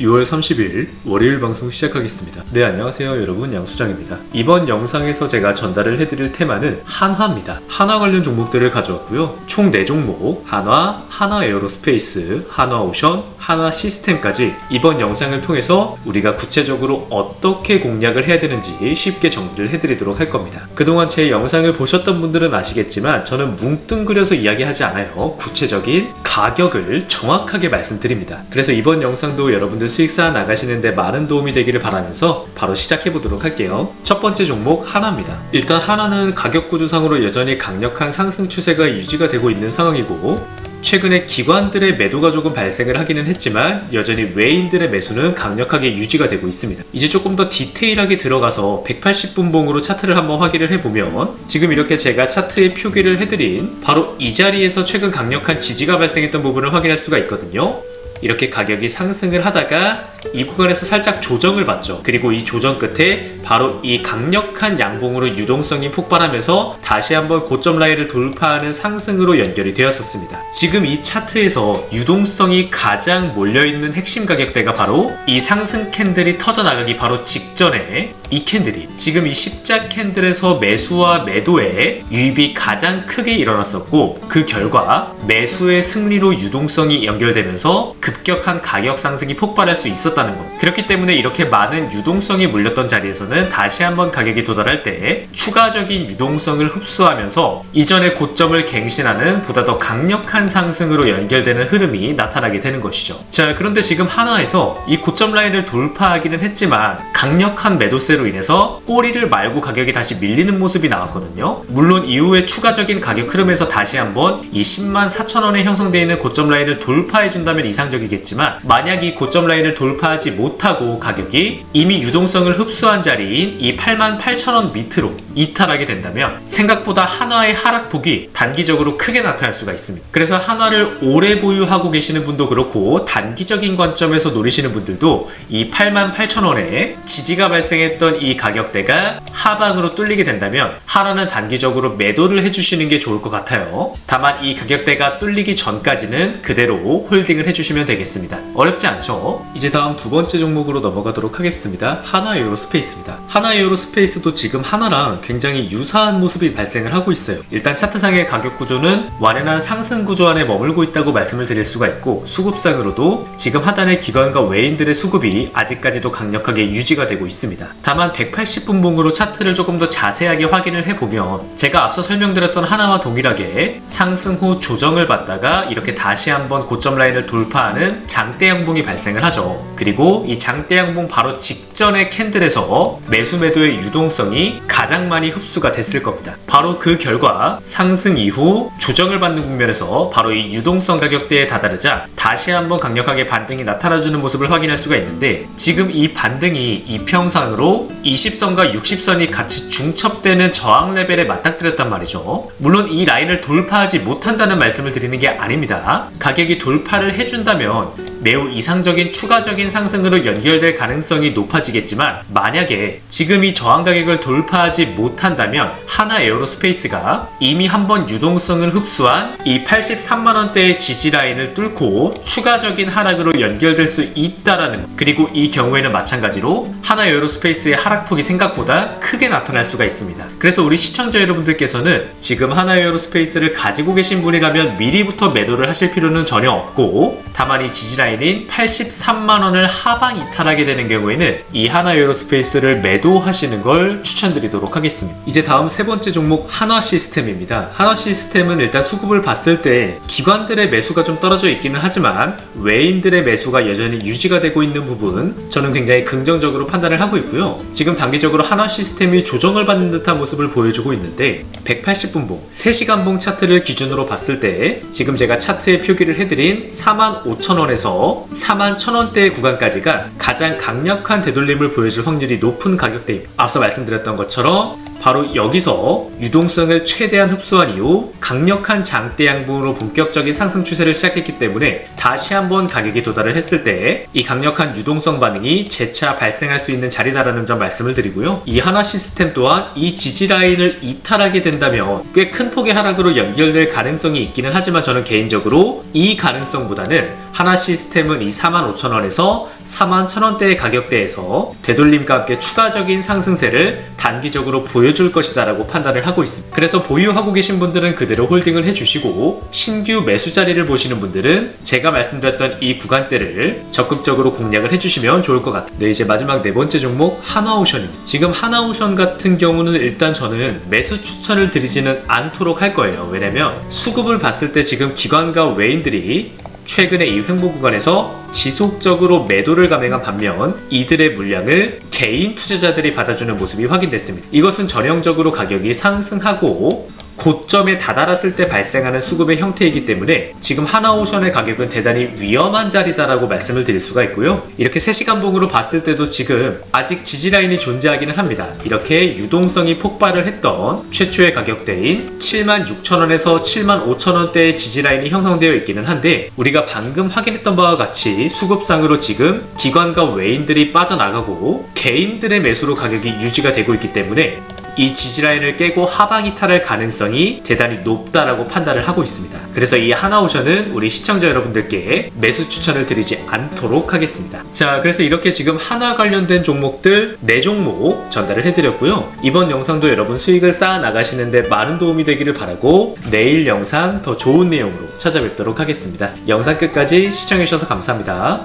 6월 30일 월요일 방송 시작하겠습니다. 네, 안녕하세요. 여러분. 양수장입니다. 이번 영상에서 제가 전달을 해드릴 테마는 한화입니다. 한화 관련 종목들을 가져왔고요. 총 4종목, 한화, 한화 에어로스페이스, 한화 오션, 한화 시스템까지 이번 영상을 통해서 우리가 구체적으로 어떻게 공략을 해야 되는지 쉽게 정리를 해드리도록 할 겁니다. 그동안 제 영상을 보셨던 분들은 아시겠지만 저는 뭉뚱그려서 이야기하지 않아요. 구체적인 가격을 정확하게 말씀드립니다. 그래서 이번 영상도 여러분들 수익사 나가시는데 많은 도움이 되기를 바라면서 바로 시작해 보도록 할게요. 첫 번째 종목 하나입니다. 일단 하나는 가격 구조상으로 여전히 강력한 상승 추세가 유지가 되고 있는 상황이고 최근에 기관들의 매도가 조금 발생을 하기는 했지만 여전히 외인들의 매수는 강력하게 유지가 되고 있습니다. 이제 조금 더 디테일하게 들어가서 180분 봉으로 차트를 한번 확인을 해보면 지금 이렇게 제가 차트에 표기를 해드린 바로 이 자리에서 최근 강력한 지지가 발생했던 부분을 확인할 수가 있거든요. 이렇게 가격이 상승을 하다가 이 구간에서 살짝 조정을 받죠. 그리고 이 조정 끝에 바로 이 강력한 양봉으로 유동성이 폭발하면서 다시 한번 고점 라인을 돌파하는 상승으로 연결이 되었었습니다. 지금 이 차트에서 유동성이 가장 몰려있는 핵심 가격대가 바로 이 상승 캔들이 터져나가기 바로 직전에 이 캔들이 지금 이 십자 캔들에서 매수와 매도의 유입이 가장 크게 일어났었고 그 결과 매수의 승리로 유동성이 연결되면서 급격한 가격 상승이 폭발할 수 있었다는 것. 그렇기 때문에 이렇게 많은 유동성이 몰렸던 자리에서는 다시 한번 가격이 도달할 때 추가적인 유동성을 흡수하면서 이전의 고점을 갱신하는 보다 더 강력한 상승으로 연결되는 흐름이 나타나게 되는 것이죠. 자, 그런데 지금 하나에서 이 고점 라인을 돌파하기는 했지만 강력한 매도세로 인해서 꼬리를 말고 가격이 다시 밀리는 모습이 나왔거든요. 물론 이후에 추가적인 가격 흐름에서 다시 한번 이 10만 4천 원에 형성되어 있는 고점 라인을 돌파해 준다면 이상적 이겠지만 만약 이 고점 라인을 돌파하지 못하고 가격이 이미 유동성을 흡수한 자리인 이 8만 8천 원 밑으로 이탈하게 된다면 생각보다 한화의 하락폭이 단기적으로 크게 나타날 수가 있습니다. 그래서 한화를 오래 보유하고 계시는 분도 그렇고 단기적인 관점에서 노리시는 분들도 이 8만 8천 원에 지지가 발생했던 이 가격대가 하방으로 뚫리게 된다면 한화는 단기적으로 매도를 해주시는 게 좋을 것 같아요. 다만 이 가격대가 뚫리기 전까지는 그대로 홀딩을 해주시면 되겠습니다. 어렵지 않죠? 이제 다음 두 번째 종목으로 넘어가도록 하겠습니다. 하나 에어로 스페이스입니다. 하나 에어로 스페이스도 지금 하나랑 굉장히 유사한 모습이 발생을 하고 있어요. 일단 차트상의 가격 구조는 완연한 상승 구조 안에 머물고 있다고 말씀을 드릴 수가 있고 수급상으로도 지금 하단의 기관과 외인들의 수급이 아직까지도 강력하게 유지가 되고 있습니다. 다만 180분봉으로 차트를 조금 더 자세하게 확인을 해보면 제가 앞서 설명드렸던 하나와 동일하게 상승 후 조정을 받다가 이렇게 다시 한번 고점 라인을 돌파하 는 장대 양봉이 발생을 하죠. 그리고 이 장대 양봉 바로 직전의 캔들에서 매수 매도의 유동성이 가장 많이 흡수가 됐을 겁니다. 바로 그 결과 상승 이후 조정을 받는 국면에서 바로 이 유동성 가격대에 다다르자 다시 한번 강력하게 반등이 나타나주는 모습을 확인할 수가 있는데 지금 이 반등이 이평상으로 20선과 60선이 같이 중첩되는 저항 레벨에 맞닥뜨렸단 말이죠. 물론 이 라인을 돌파하지 못한다는 말씀을 드리는 게 아닙니다. 가격이 돌파를 해준다면 on. 매우 이상적인 추가적인 상승으로 연결될 가능성이 높아지겠지만 만약에 지금 이 저항 가격을 돌파하지 못한다면 하나 에어로스페이스가 이미 한번 유동성을 흡수한 이 83만 원대의 지지 라인을 뚫고 추가적인 하락으로 연결될 수 있다라는 것. 그리고 이 경우에는 마찬가지로 하나 에어로스페이스의 하락폭이 생각보다 크게 나타날 수가 있습니다. 그래서 우리 시청자 여러분들께서는 지금 하나 에어로스페이스를 가지고 계신 분이라면 미리부터 매도를 하실 필요는 전혀 없고 다만 이 지지 라인 인 83만 원을 하방 이탈하게 되는 경우에는 이 하나 에어로스페이스를 매도하시는 걸 추천드리도록 하겠습니다. 이제 다음 세 번째 종목 한화 시스템입니다. 한화 시스템은 일단 수급을 봤을 때 기관들의 매수가 좀 떨어져 있기는 하지만 외인들의 매수가 여전히 유지가 되고 있는 부분 저는 굉장히 긍정적으로 판단을 하고 있고요. 지금 단기적으로 한화 시스템이 조정을 받는 듯한 모습을 보여주고 있는데 180분봉 3시간봉 차트를 기준으로 봤을 때 지금 제가 차트에 표기를 해드린 45,000원에서 41,000원대 구간까지가 가장 강력한 되돌림을 보여줄 확률이 높은 가격대입니다. 앞서 말씀드렸던 것처럼 바로 여기서 유동성을 최대한 흡수한 이후 강력한 장대 양봉으로 본격적인 상승 추세를 시작했기 때문에 다시 한번 가격이 도달을 했을 때 이 강력한 유동성 반응이 재차 발생할 수 있는 자리다라는 점 말씀을 드리고요. 이 하나 시스템 또한 이 지지 라인을 이탈하게 된다면 꽤 큰 폭의 하락으로 연결될 가능성이 있기는 하지만 저는 개인적으로 이 가능성보다는 하나 시스템은 이 45,000원에서 41,000원대의 가격대에서 되돌림과 함께 추가적인 상승세를 단기적으로 보여 줄 것이다라고 판단을 하고 있습니다. 그래서 보유하고 계신 분들은 그대로 홀딩을 해주시고 신규 매수 자리를 보시는 분들은 제가 말씀드렸던 이 구간대를 적극적으로 공략을 해주시면 좋을 것 같아요. 네, 이제 마지막 네 번째 종목 하나오션입니다. 지금 하나오션 같은 경우는 일단 저는 매수 추천을 드리지는 않도록 할 거예요. 왜냐면 수급을 봤을 때 지금 기관과 외인들이 최근에 이 횡보 구간에서 지속적으로 매도를 감행한 반면 이들의 물량을 개인 투자자들이 받아주는 모습이 확인됐습니다. 이것은 전형적으로 가격이 상승하고 고점에 다다랐을 때 발생하는 수급의 형태이기 때문에 지금 하나오션의 가격은 대단히 위험한 자리다라고 말씀을 드릴 수가 있고요. 이렇게 3시간 봉으로 봤을 때도 지금 아직 지지라인이 존재하기는 합니다. 이렇게 유동성이 폭발을 했던 최초의 가격대인 76,000원에서 75,000원대의 지지라인이 형성되어 있기는 한데 우리가 방금 확인했던 바와 같이 수급상으로 지금 기관과 외인들이 빠져나가고 개인들의 매수로 가격이 유지가 되고 있기 때문에 이 지지라인을 깨고 하방 이탈할 가능성이 대단히 높다라고 판단을 하고 있습니다. 그래서 이 하나오션은 우리 시청자 여러분들께 매수 추천을 드리지 않도록 하겠습니다. 자, 그래서 이렇게 지금 하나 관련된 종목들 4종목 전달을 해드렸고요. 이번 영상도 여러분 수익을 쌓아 나가시는데 많은 도움이 되기를 바라고 내일 영상 더 좋은 내용으로 찾아뵙도록 하겠습니다. 영상 끝까지 시청해주셔서 감사합니다.